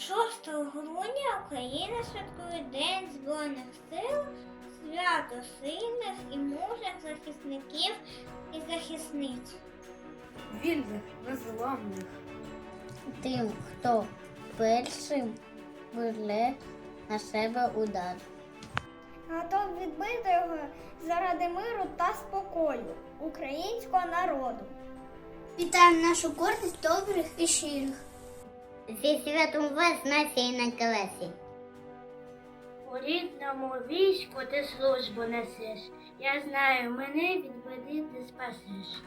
6 грудня Україна святкує День Збройних сил, свято сильних і мужних захисників і захисниць. Вільних, незламних. Тим, хто першим бере на себе удар. Готов відбити його заради миру та спокою українського народу. Вітаємо нашу гордість добрих і щирих. Зі святом вас нації на колесі. У рідному війську ти службу несеш. Я знаю, мене від біди ти спасеш.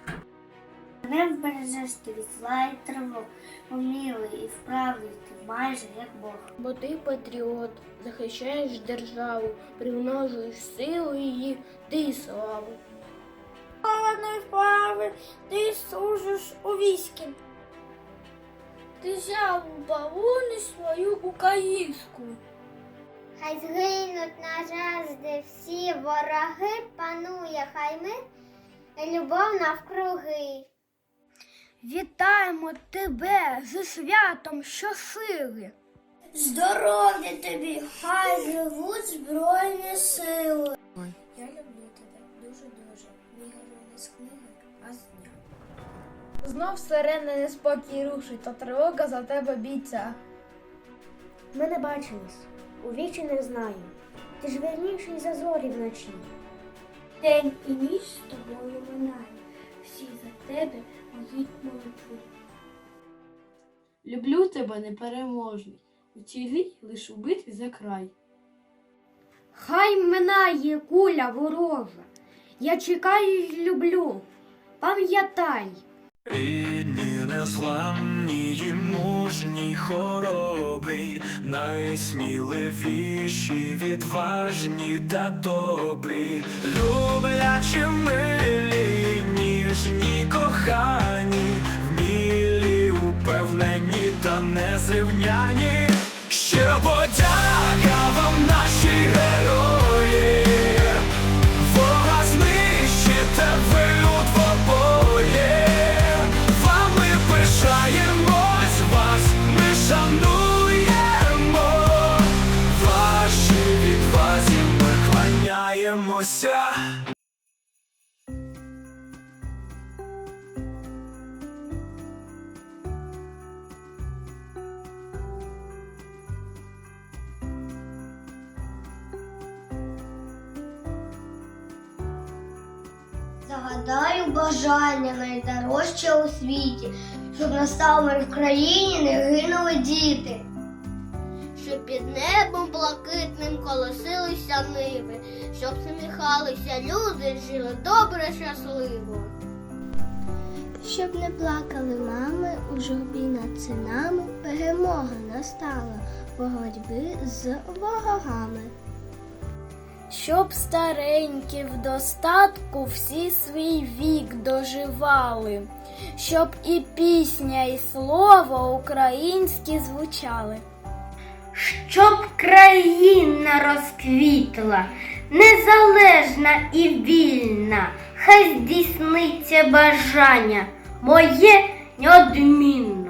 Мене вбережеш ти від зла і тривог, умілий і вправний ти майже як Бог. Бо ти патріот, захищаєш державу, примножуєш силу її, ти й славу. Справи ти служиш у війську. Ти взяв у балони свою українську. Хай згинуть на час, всі вороги панує, хай мир і любов навкруги. Вітаємо тебе зі святом щосили. Здоров'я тобі, хай живуть збройні сили. Я люблю тебе дуже-дуже. Мій герой не з книги, а з. Знов сирена неспокій рушить, та тривога за тебе бійця. Ми не бачились, у вічі не знаю. Ти ж вірніший за зорі вночі. День і ніч з тобою минає. Всі за тебе мої молитви. Люблю тебе непереможний, у тілі лиш у битві за край. Хай минає куля ворожа. Я чекаю й люблю. Пам'ятай. Рідні, незламні, і мужні, хоробрі, найсміливіші, відважні та добрі, люблячі, милі, ніжні, кохані, вмілі, упевнені та незрівняні. Кланяємося Загадаю бажання найдорожче у світі, щоб настав мир в країні, не гинули діти. Щоб під небом блакитним колосилися ниви, щоб сміхалися люди, жили добре, щасливо. Щоб не плакали мами у журбі над синами, перемога настала боротьби з ворогами. Щоб старенькі в достатку всі свій вік доживали, щоб і пісня, і слово українські звучали. Щоб країна розквітла, незалежна і вільна, хай здійсниться бажання моє неодмінне.